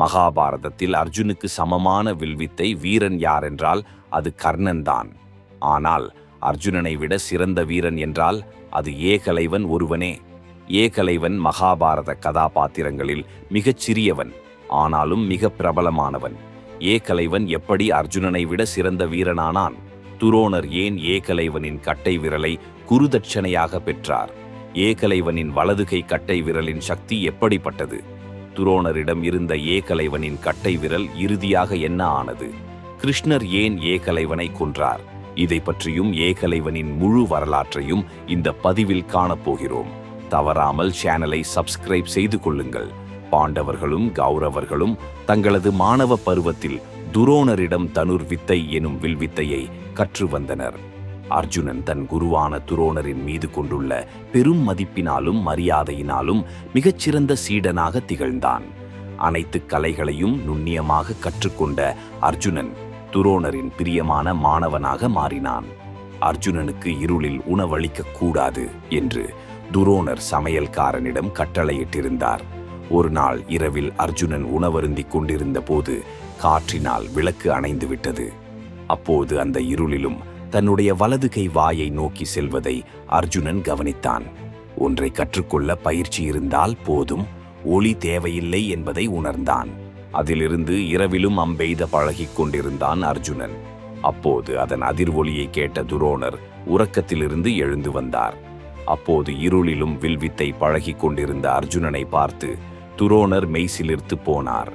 மகாபாரதத்தில் அர்ஜுனுக்கு சமமான வில்வித்தை வீரன் யார் என்றால் அது கர்ணன் தான் ஆனால் அர்ஜுனனை விட சிறந்த வீரன் என்றால் அது ஏகலைவன் ஒருவனே. ஏகலைவன் மகாபாரத கதாபாத்திரங்களில் மிகச் சிறியவன் ஆனாலும் மிக பிரபலமானவன். ஏகலைவன் எப்படி அர்ஜுனனை விட சிறந்த வீரனானான்? துரோணர் ஏன் ஏகலைவனின் கட்டை விரலை குருதட்சணையாக பெற்றார்? ஏகலைவனின் வலதுகை கட்டை விரலின் சக்தி எப்படிப்பட்டது? துரோணரிடம் இருந்த ஏகலைவனின் கட்டை விரல் இறுதியாக என்ன ஆனது? கிருஷ்ணர் ஏன் ஏகலைவனை கொன்றார்? இதை பற்றியும் ஏகலைவனின் முழு வரலாற்றையும் இந்த பதிவில் காணப்போகிறோம். தவறாமல் சேனலை சப்ஸ்கிரைப் செய்து கொள்ளுங்கள். பாண்டவர்களும் கௌரவர்களும் தங்களது மாணவ பருவத்தில் துரோணரிடம் தனுர் வித்தை எனும் வில்வித்தையை கற்று வந்தனர். அர்ஜுனன் தன் குருவான துரோணரின் மீது கொண்டுள்ள பெரும் மதிப்பினாலும் மரியாதையினாலும் மிகச்சிறந்த சீடனாக திகழ்ந்தான். அனைத்து கலைகளையும் நுண்ணியமாக கற்றுக்கொண்ட அர்ஜுனன் துரோணரின் பிரியமான மாணவனாக மாறினான். அர்ஜுனனுக்கு இருளில் உணவளிக்க கூடாது என்று துரோணர் சமையல்காரனிடம் கட்டளையிட்டிருந்தார். ஒரு நாள் இரவில் அர்ஜுனன் உணவருந்திக் கொண்டிருந்த போது காற்றினால் விளக்கு அணைந்து விட்டது அப்போது அந்த இருளிலும் தன்னுடைய வலது கை வாயை நோக்கி செல்வதை அர்ஜுனன் கவனித்தான். ஒன்றை கற்றுக்கொள்ள பயிற்சி இருந்தால் போதும் ஒளி தேவையில்லை என்பதை உணர்ந்தான். அதிலிருந்து இரவிலும் அம்பெய்த பழகிக் கொண்டிருந்தான் அர்ஜுனன். அப்போது அதன் அதிர்வொலியை கேட்ட துரோணர் உறக்கத்திலிருந்து எழுந்து வந்தார். அப்போது இருளிலும் வில்வித்தை பழகிக் கொண்டிருந்த அர்ஜுனனை பார்த்து துரோணர் மெய்சிலிர்த்து போனார்.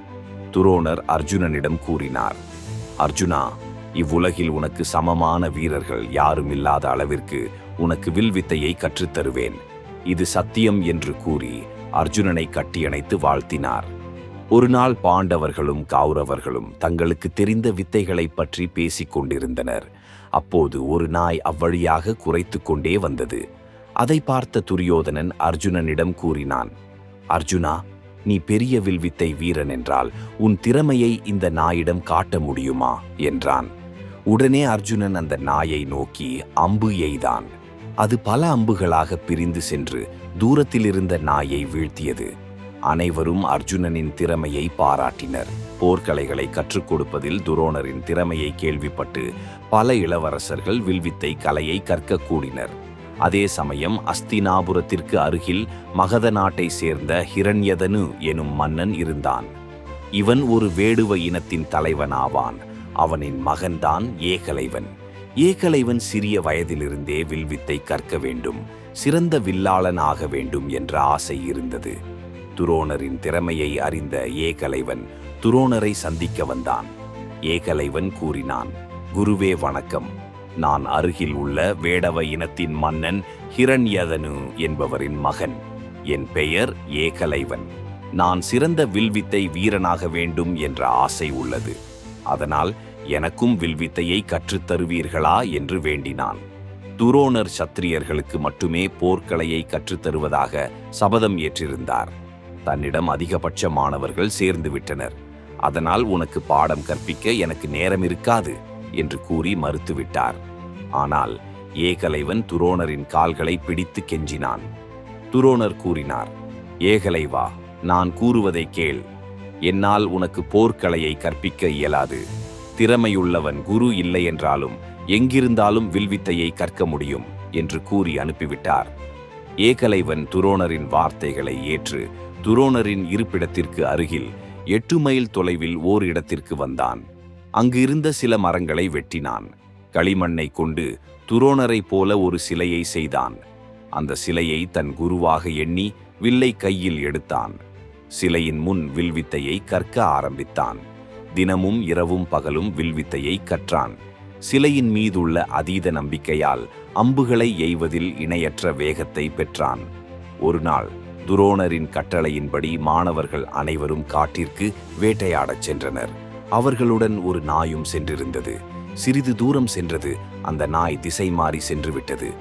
துரோணர் அர்ஜுனனிடம் கூறினார் அர்ஜுனா இவ்வுலகில் உனக்கு சமமான வீரர்கள் யாரும் இல்லாத அளவிற்கு உனக்கு வில்வித்தையை கற்றுத்தருவேன். இது சத்தியம் என்று கூறி அர்ஜுனனை கட்டியணைத்து வாழ்த்தினார். ஒரு நாள் பாண்டவர்களும் கௌரவர்களும் தங்களுக்கு தெரிந்த வித்தைகளை பற்றி பேசிக் கொண்டிருந்தனர். அப்போது ஒரு நாய் அவ்வழியாக குறைத்து கொண்டே வந்தது. அதை பார்த்த துரியோதனன் அர்ஜுனனிடம் கூறினான் அர்ஜுனா நீ பெரிய வில்வித்தை வீரன் என்றால் உன் திறமையை இந்த நாயிடம் காட்ட முடியுமா? என்றான். உடனே அர்ஜுனன் அந்த நாயை நோக்கி அம்பு எய்தான். அது பல அம்புகளாக பிரிந்து சென்று தூரத்தில் இருந்த நாயை வீழ்த்தியது. அனைவரும் அர்ஜுனனின் திறமையை பாராட்டினர். போர்க்கலைகளை கற்றுக் கொடுப்பதில் துரோணரின் திறமையை கேள்விப்பட்டு பல இளவரசர்கள் வில்வித்தை கலையை கற்க கூடினர். அதே சமயம் அஸ்தினாபுரத்திற்கு அருகில் மகத நாட்டை சேர்ந்த ஹிரண்யதனு எனும் மன்னன் இருந்தான். இவன் ஒரு வேடுவ இனத்தின் தலைவனாவான். அவனின் மகன்தான் ஏகலைவன். ஏகலைவன் சிறிய வயதிலிருந்தே வில்வித்தை கற்க வேண்டும் சிறந்த வில்லாளன் ஆக வேண்டும் என்ற ஆசை இருந்தது. துரோணரின் திறமையை அறிந்த ஏகலைவன் துரோணரை சந்திக்க வந்தான். ஏகலைவன் கூறினான் குருவே வணக்கம். நான் அருகில் உள்ள வேடவ இனத்தின் மன்னன் ஹிரண்யதனு என்பவரின் மகன். என் பெயர் ஏகலைவன். நான் சிறந்த வில்வித்தை வீரனாக வேண்டும் என்ற ஆசை உள்ளது. அதனால் எனக்கும் வில்வித்தையை கற்றுத் தருவீர்களா என்று வேண்டினான். துரோணர் சத்திரியர்களுக்கு மட்டுமே போர்க்கலையை கற்றுத் தருவதாக சபதம் ஏற்றிருந்தார். தன்னிடம் அதிகபட்ச மாணவர்கள் சேர்ந்து விட்டனர் அதனால் உனக்கு பாடம் கற்பிக்க எனக்கு நேரம் இருக்காது என்று கூறி மறுத்துவிட்டார். ஆனால் ஏகலைவன் துரோணரின் கால்களை பிடித்து கெஞ்சினான். துரோணர் கூறினார் ஏகலைவா நான் கூறுவதை கேள். என்னால் உனக்கு போர்க்கலையை கற்பிக்க இயலாது. திறமையுள்ளவன் குரு இல்லை என்றாலும் எங்கிருந்தாலும் வில்வித்தையை கற்க முடியும் என்று கூறி அனுப்பிவிட்டார். ஏகலைவன் துரோணரின் வார்த்தைகளை ஏற்று துரோணரின் இருப்பிடத்திற்கு அருகில் எட்டு மைல் தொலைவில் ஓர் இடத்திற்கு வந்தான். அங்கு இருந்த சில மரங்களை வெட்டினான். களிமண்ணை கொண்டு துரோணரைப் போல ஒரு சிலையை செய்தான். அந்த சிலையை தன் குருவாக எண்ணி வில்லை கையில் எடுத்தான். சிலையின் முன் வில்வித்தையை கற்க ஆரம்பித்தான். தினமும் இரவும் பகலும் வில்வித்தையை கற்றான். சிலையின் மீதுள்ள அதீத நம்பிக்கையால் அம்புகளை எய்வதில் இணையற்ற வேகத்தை பெற்றான். ஒரு நாள் துரோணரின் கட்டளையின்படி மாணவர்கள் அனைவரும் காட்டிற்கு வேட்டையாடச் சென்றனர். அவர்களுடன் ஒரு நாயும் சென்றிருந்தது. சிறிது தூரம் சென்றது அந்த நாய் திசை மாறி சென்று விட்டது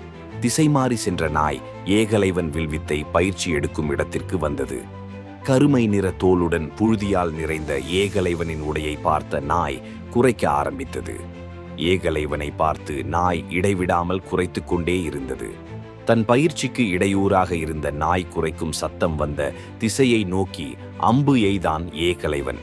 திசை மாறி சென்ற நாய் ஏகலைவன் வில்வித்தை பயிற்சி எடுக்கும் இடத்திற்கு வந்தது. கருமை நிற தோலுடன் புழுதியால் நிறைந்த ஏகலைவனின் உடையை பார்த்த நாய் குறைக்க ஆரம்பித்தது. ஏகலைவனை பார்த்து நாய் இடைவிடாமல் குறைத்து கொண்டே இருந்தது. தன் பயிற்சிக்கு இடையூறாக இருந்த நாய் குறைக்கும் சத்தம் வந்த திசையை நோக்கி அம்பு எய்தான் ஏகலைவன்.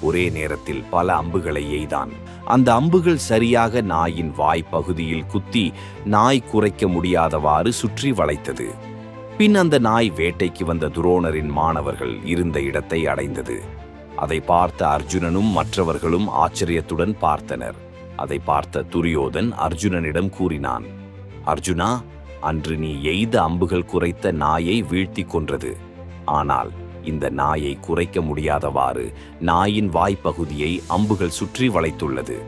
ஒரே நேரத்தில் பல அம்புகளை எய்தான். அந்த அம்புகள் சரியாக நாயின் வாய் பகுதியில் குத்தி நாய் குறைக்க முடியாதவாறு சுற்றி வளைத்தது. பின் அந்த நாய் வேட்டைக்கு வந்த துரோணரின் மாணவர்கள் இருந்த இடத்தை அடைந்தது. அதை பார்த்த அர்ஜுனனும் மற்றவர்களும் ஆச்சரியத்துடன் பார்த்தனர். அதை பார்த்த துரியோதன் அர்ஜுனனிடம் கூறினான் அர்ஜுனா அன்று நீ எய்த அம்புகள் குறைத்த நாயை வீழ்த்தி கொன்றது. ஆனால் இந்த நாயை குறைக்க முடியாதவாறு நாயின் வாய்ப்பகுதியை அம்புகள் சுற்றி வளைத்துள்ளது.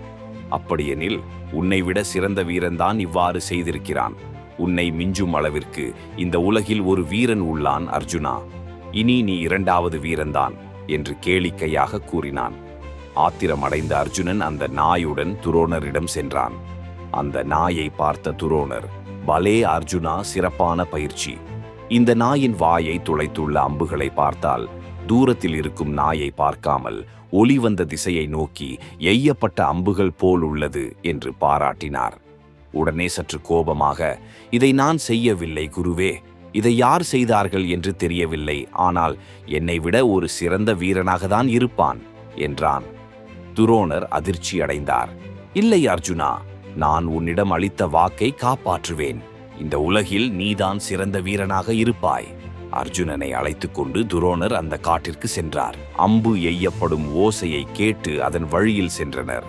அப்படியெனில் உன்னை விட சிறந்த வீரன்தான் இவ்வாறு செய்திருக்கிறான். உன்னை மிஞ்சும் அளவிற்கு இந்த உலகில் ஒரு வீரன் உள்ளான் அர்ஜுனா. இனி நீ இரண்டாவது வீரன்தான் என்று கேளிக்கையாக கூறினான். ஆத்திரமடைந்த அர்ஜுனன் அந்த நாயுடன் துரோணரிடம் சென்றான். அந்த நாயை பார்த்த துரோணர் பலே அர்ஜுனா சிறப்பான பயிற்சி. இந்த நாயின் வாயை துளைத்துள்ள அம்புகளை பார்த்தால் தூரத்தில் இருக்கும் நாயை பார்க்காமல் ஒளி வந்த திசையை நோக்கி எய்யப்பட்ட அம்புகள் போல் உள்ளது என்று பாராட்டினார். உடனே சற்று கோபமாக இதை நான் செய்யவில்லை குருவே. இதை யார் செய்தார்கள் என்று தெரியவில்லை. ஆனால் என்னை விட ஒரு சிறந்த வீரனாக தான் இருப்பான் என்றான். துரோணர் அதிர்ச்சி அடைந்தார். இல்லை அர்ஜுனா. நான் உன்னிடம் அளித்த வாக்கை காப்பாற்றுவேன். இந்த உலகில் நீதான் சிறந்த வீரனாக இருப்பாய். அர்ஜுனனை அழைத்துக் கொண்டு துரோணர் அந்த காட்டிற்கு சென்றார். அம்பு எய்யப்படும் ஓசையை கேட்டு அதன் வழியில் சென்றனர்.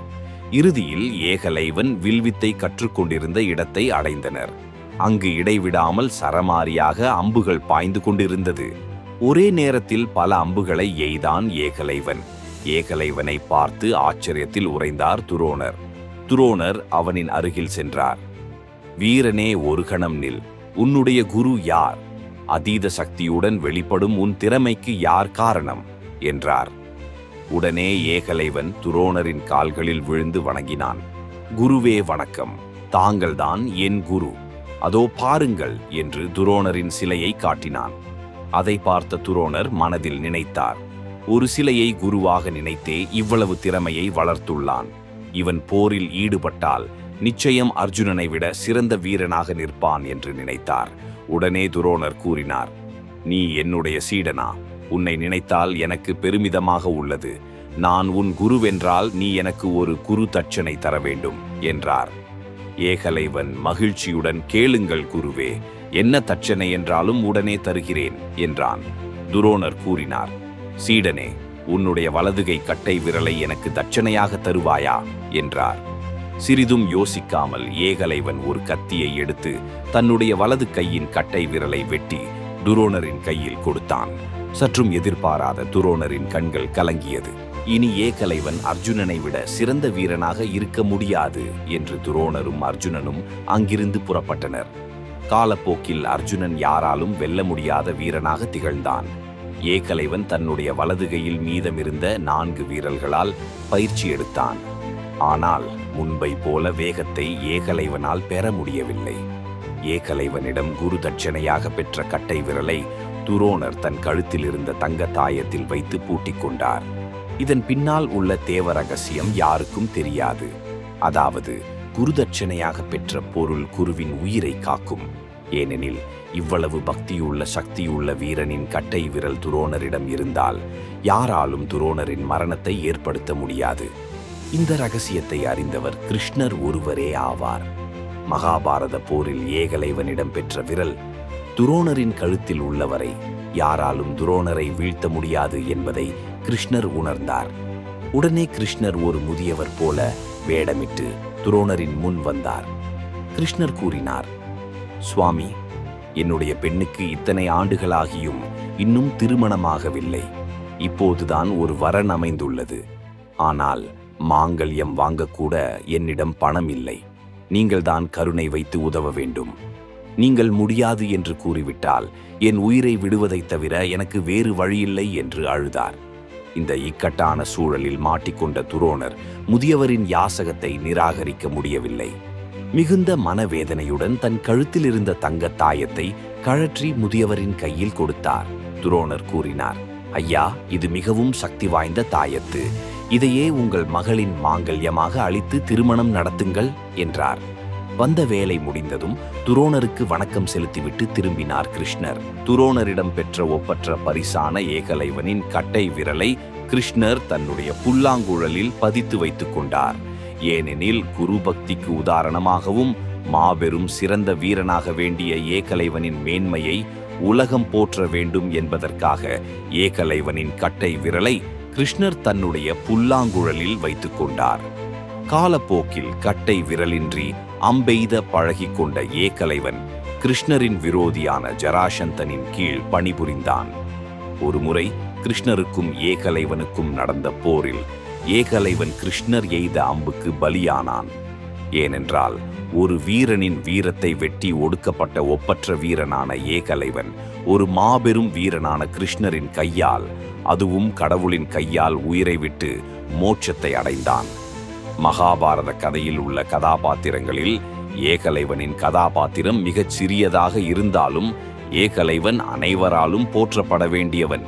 இறுதியில் ஏகலைவன் வில்வித்தை கற்றுக்கொண்டிருந்த இடத்தை அடைந்தனர். அங்கு இடைவிடாமல் சரமாரியாக அம்புகள் பாய்ந்து கொண்டிருந்தது. ஒரே நேரத்தில் பல அம்புகளை எய்தான் ஏகலைவன். ஏகலைவனை பார்த்து ஆச்சரியத்தில் உறைந்தார் துரோணர். துரோணர் அவனின் அருகில் சென்றார். வீரனே ஒரு கணம் நில். உன்னுடைய குரு யார்? அதீத சக்தியுடன் வெளிப்படும் உன் திறமைக்கு யார் காரணம்? என்றார். உடனே ஏகலைவன் துரோணரின் கால்களில் விழுந்து வணங்கினான். குருவே வணக்கம். தாங்கள்தான் என் குரு. அதோ பாருங்கள் என்று துரோணரின் சிலையை காட்டினான். அதை பார்த்த துரோணர் மனதில் நினைத்தார். ஒரு சிலையை குருவாக நினைத்தே இவ்வளவு திறமையை வளர்த்துள்ளான். இவன் போரில் ஈடுபட்டால் நிச்சயம் அர்ஜுனனை விட சிறந்த வீரனாக நிற்பான் என்று நினைத்தார். உடனே துரோணர் கூறினார் நீ என்னுடைய சீடனா? உன்னை நினைத்தால் எனக்கு பெருமிதமாக உள்ளது. நான் உன் குருவென்றால் நீ எனக்கு ஒரு குரு தட்சணை தர வேண்டும் என்றார். ஏகலைவன் மகிழ்ச்சியுடன் கேளுங்கள் குருவே என்ன தட்சணை என்றாலும் உடனே தருகிறேன் என்றான். துரோணர் கூறினார் சீடனே உன்னுடைய வலதுகை கட்டை விரலை எனக்கு தட்சணையாக தருவாயா என்றார். சிறிதும் யோசிக்காமல் ஏகலைவன் ஒரு கத்தியை எடுத்து தன்னுடைய வலது கையின் கட்டை விரலை வெட்டி துரோணரின் கையில் கொடுத்தான். சற்றும் எதிர்பாராத துரோணரின் கண்கள் கலங்கியது. இனி ஏகலைவன் அர்ஜுனனை விட சிறந்த வீரனாக இருக்க முடியாது என்று துரோணரும் அர்ஜுனனும் அங்கிருந்து புறப்பட்டனர். காலப்போக்கில் அர்ஜுனன் யாராலும் வெல்ல முடியாத வீரனாக திகழ்ந்தான். ஏகலைவன் தன்னுடைய வலதுகையில் மீதமிருந்த நான்கு வீரர்களால் பயிற்சி எடுத்தான். ஆனால் முன்பை போல வேகத்தை ஏகலைவனால் பெற முடியவில்லை. ஏகலைவனிடம் குரு தட்சணையாக பெற்ற கட்டை விரலை துரோணர் தன் கழுத்தில் இருந்த தங்க தாயத்தில் வைத்து பூட்டிக் கொண்டார் இதன் பின்னால் உள்ள தேவ ரகசியம் யாருக்கும் தெரியாது. அதாவது குருதட்சணையாக பெற்ற பொருள் குருவின் உயிரை காக்கும். ஏனெனில் இவ்வளவு பக்தியுள்ள சக்தியுள்ள வீரனின் கட்டை விரல் துரோணரிடம் இருந்தால் யாராலும் துரோணரின் மரணத்தை ஏற்படுத்த முடியாது. இந்த ரகசியத்தை அறிந்தவர் கிருஷ்ணர் ஒருவரே ஆவார். மகாபாரத போரில் ஏகலைவனிடம் பெற்ற விரல் துரோணரின் கழுத்தில் உள்ளவரை யாராலும் துரோணரை வீழ்த்த முடியாது என்பதை கிருஷ்ணர் உணர்ந்தார். உடனே கிருஷ்ணர் ஒரு முதியவர் போல வேடமிட்டு துரோணரின் முன் வந்தார். கிருஷ்ணர் கூறினார் சுவாமி என்னுடைய பெண்ணுக்கு இத்தனை ஆண்டுகளாகியும் இன்னும் திருமணமாகவில்லை. இப்போதுதான் ஒரு வரன் அமைந்துள்ளது. ஆனால் மாங்கல்யம் வாங்கக்கூட என்னிடம் பணம் இல்லை. நீங்கள்தான் கருணை வைத்து உதவ வேண்டும். நீங்கள் முடியாது என்று கூறிவிட்டால் என் உயிரை விடுவதைத் தவிர எனக்கு வேறு வழியில்லை என்று அழுதார். இந்த இக்கட்டான சூழலில் மாட்டிக்கொண்ட துரோணர் முதியவரின் யாசகத்தை நிராகரிக்க முடியவில்லை. மிகுந்த மனவேதனையுடன் தன் கழுத்தில் இருந்த தங்க தாயத்தை கழற்றி முதியவரின் கையில் கொடுத்தார். துரோணர் கூறினார் ஐயா இது மிகவும் சக்தி வாய்ந்த தாயத்து. இதையே உங்கள் மகளின் மாங்கல்யமாக அளித்து திருமணம் நடத்துங்கள் என்றார். வந்த வேலை முடிந்ததும் துரோணருக்கு வணக்கம் செலுத்திவிட்டு திரும்பினார் கிருஷ்ணர். துரோணரிடம் பெற்ற ஒப்பற்ற பரிசான ஏகலைவனின் கட்டை விரலை கிருஷ்ணர் தன்னுடைய புல்லாங்குழலில் பதித்து வைத்துக் கொண்டார். ஏனெனில் குரு பக்திக்கு உதாரணமாகவும் மாபெரும் சிறந்த வீரனாக வேண்டிய ஏகலைவனின் மேன்மையை உலகம் போற்ற வேண்டும் என்பதற்காக ஏகலைவனின் கட்டை விரலை கிருஷ்ணர் தன்னுடைய புல்லாங்குழலில் வைத்துக் கொண்டார். காலப்போக்கில் கட்டை விரலின்றி அம்பெய்த பழகிக் கொண்ட ஏகலைவன் கிருஷ்ணரின் விரோதியான ஜராசந்தனின் கீழ் பணிபுரிந்தான். ஒருமுறை கிருஷ்ணருக்கும் ஏகலைவனுக்கும் நடந்த போரில் ஏகலைவன் கிருஷ்ணர் எய்த அம்புக்கு பலியானான். ஏனென்றால் ஒரு வீரனின் வீரத்தை வெட்டி ஒடுக்கப்பட்ட ஒப்பற்ற வீரனான ஏகலைவன் ஒரு மாபெரும் வீரனான கிருஷ்ணரின் கையால் அதுவும் கடவுளின் கையால் உயிரை விட்டு மோட்சத்தை அடைந்தான். மகாபாரத கதையில் உள்ள கதாபாத்திரங்களில் ஏகலைவனின் கதாபாத்திரம் மிகச் சிறியதாக இருந்தாலும் ஏகலைவன் அனைவராலும் போற்றப்பட வேண்டியவன்.